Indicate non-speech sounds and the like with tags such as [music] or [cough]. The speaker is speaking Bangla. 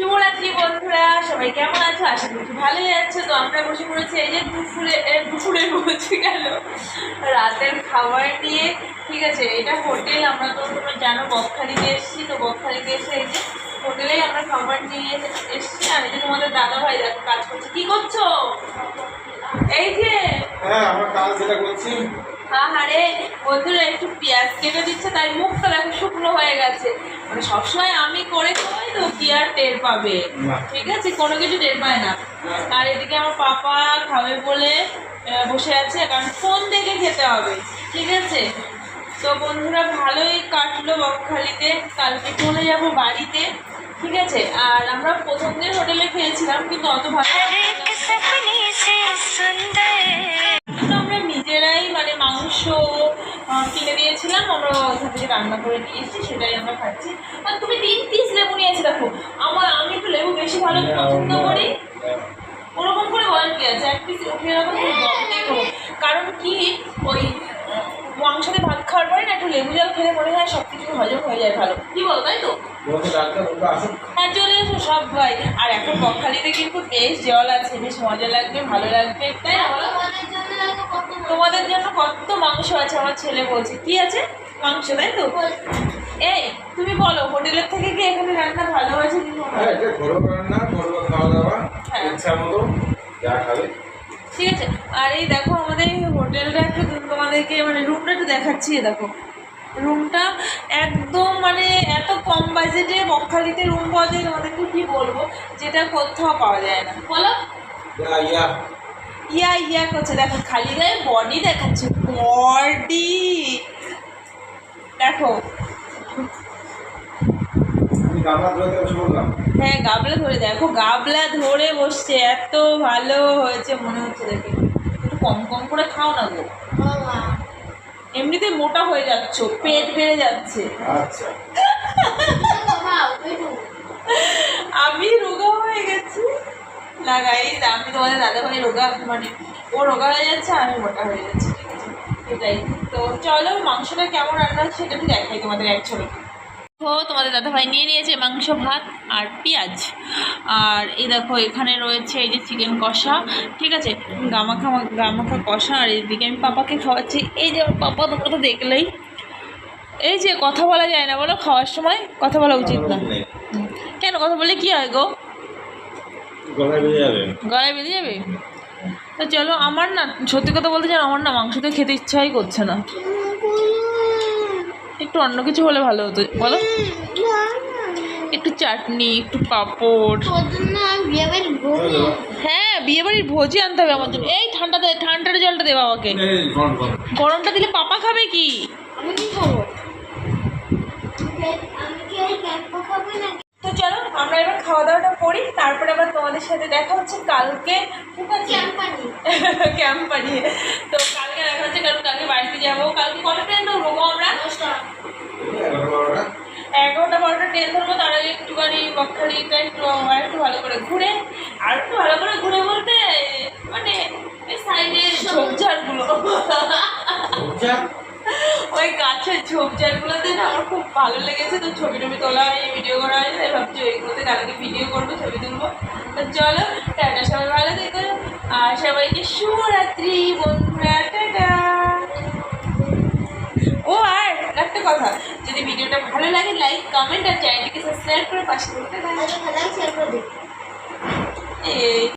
শুভরাত্রি বন্ধুরা, সবাই কেমন আছো? আশা করছি ভালোই আছো। তো আমরা বসে পড়েছি এই যে দুপুরে দুপুরে বলছি গেল রাতের খাবার নিয়ে। ঠিক আছে, এটা হোটেল, আমরা তো তোমরা জানো বকখালিতে এসেছি। তো বকখালিতে এসে এই যে হোটেলেই আমরা খাবার নিয়ে এসেছি। আর এই যে তোমাদের দাদা ভাই দেখো, কাজ করছে। কি করছ? এই যে হ্যাঁ আমার কাজ যেটা করছি আহারে বন্ধুরা একটু পেঁয়াজ কেটে দিচ্ছে তাই মুখটা দেখো শুকনো হয়ে গেছে। মানে সবসময় আমি করে খাওয়াই তো কি আর টের পাবে? ঠিক আছে কোনো কিছু টের পায় না। আর এদিকে আমার পাপা খাবে বলে বসে আছে কারণ ফোন দেখে খেতে হবে ঠিক আছে? তো বন্ধুরা ভালোই কাটলো বকখালিতে কালকে চলে যাব বাড়িতে ঠিক আছে? আর আমরা প্রথম দিন হোটেলে খেয়েছিলাম কিন্তু অত ভালো কিনে দিয়েছিলাম আমরা ওখান থেকে রান্না করে নিয়েছি সেটাই আমরা খাচ্ছি। আর তুমি তিন পিস লেবু নিয়েছি দেখো। আমার আমি একটু লেবু বেশি ভালো পছন্দ করি। ওরকম করে বলার কি আছে এক পিস উঠিয়ে রাখো কারণ কি ওই আহ, মাংসতে ভাত খাওয়ার পরে না একটু লেবু জল খেলে মনে হয় সব কিছু হজম হয়ে যায় ভালো। কি বলো তাই তো? হ্যাঁ চলে এসো সব ভাই। আর এখন বকখালিতে কিন্তু বেশ জল আছে বেশ মজা লাগবে ভালো লাগবে। তাই না বলো? তোমাদের জন্য কত মাংস আছে আমার ছেলে বলছে। কি আছে? মাংস তাই তো? এই তুমি বলো হোটেলের থেকে কি এখানে রান্না ভালো মনে হ্যাঁ হয়? ঠিক আছে। আর এই দেখো আমাদের হোটেলটা একটু তোমাদেরকে মানে রুমটা একটু দেখাচ্ছি দেখো। রুমটা একদম মানে এত কম বাজেটে বকখালিতে রুম পাওয়া যায় তোমাদেরকে কি বলব? যেটা কোথাও পাওয়া যায় না। বলো। ইয়া ইয়া করছে। দেখো খালি গায়ে বডি দেখাচ্ছে। বডি দেখো। হ্যাঁ গাবলা ধরে। দেখো গাবলা ধরে বসছে। এত ভালো হয়েছে মনে হচ্ছে দেখে। একটু কম কম করে খাও না গো। এমনিতে মোটা হয়ে যাচ্ছ পেট বেড়ে যাচ্ছে। আচ্ছা। আমি রোগা হয়ে গেছি। না গাইজ আমি তোমাদের দাদা ভাই রোগা মানে ও রোগা হয়ে যাচ্ছে আমি মোটা হয়ে যাচ্ছি ঠিক আছে? এটাই। তো চলো মাংসটা কেমন রান্না হচ্ছে সেটা একটু দেখাই তোমাদের এক ছবি তো তোমাদের দাদা ভাই নিয়ে নিয়েছে মাংস ভাত আর পেঁয়াজ। আর এই দেখো এখানে রয়েছে এই যে চিকেন কষা ঠিক আছে? গামাখা গামাখা কষা আর এইদিকে আমি পাপাকে খাওয়াচ্ছি। এই যে আমার পাপা তোমরা তো দেখলেই। এই যে কথা বলা যায় না বলো খাওয়ার সময় কথা বলা উচিত না। কেন কথা বললে কি হয় গো? গলায় বেরিয়ে যাবে? গলায় বেঁধে যাবে? তো চলো আমার না সত্যি কথা বলতে চান আমার না মাংস তো খেতে ইচ্ছাই করছে না। একটু অন্য কিছু হলে ভালো হতো বলো। একটু চাটনি একটু পাঁপড়। হ্যাঁ বিয়ে বাড়ির ভোজি আনতে হবে আমার জন্য। এই ঠান্ডা দে ঠান্ডার জলটা দে বাবাকে। গরমটা দিলে পাপা খাবে কি? হচ্ছে কালকে ঠিক আছে? [laughs] ক্যাম্পানি। তো কালকে দেখা হচ্ছে কারণ কালকে বাড়িতে যাব। কালকে কটা ট্রেন ধরবো গো আমরা। এগারোটা বারোটা। ট্রেন ধরবো তার আগে একটুখানি বকখালিটা একটু আর একটু ভালো করে ঘুরে আর একটু ভালো করে ঘুরে বলতে মানে সাইডের ঝোপঝাড়গুলো। [laughs] ওই গাছের ঝোপঝাড়গুলোতে না আমার খুব ভালো লেগেছে তো ছবি টবি তোলা হয় ভিডিও করা হয় তাই ভাবছি ওইগুলোতে কালকে ভিডিও করব ছবি তুলবো। তো চলো টাটা সবাই ভালো থেকো। আর সবাইকে শুভরাত্রি বন্ধুরা টাটা। ও আর একটা কথা যদি ভিডিওটা ভালো লাগে লাইক কমেন্ট আর চ্যানেলটিকে সাবস্ক্রাইব করে পাশে করতে ভালো ভালো শেয়ার করে দিই। এই।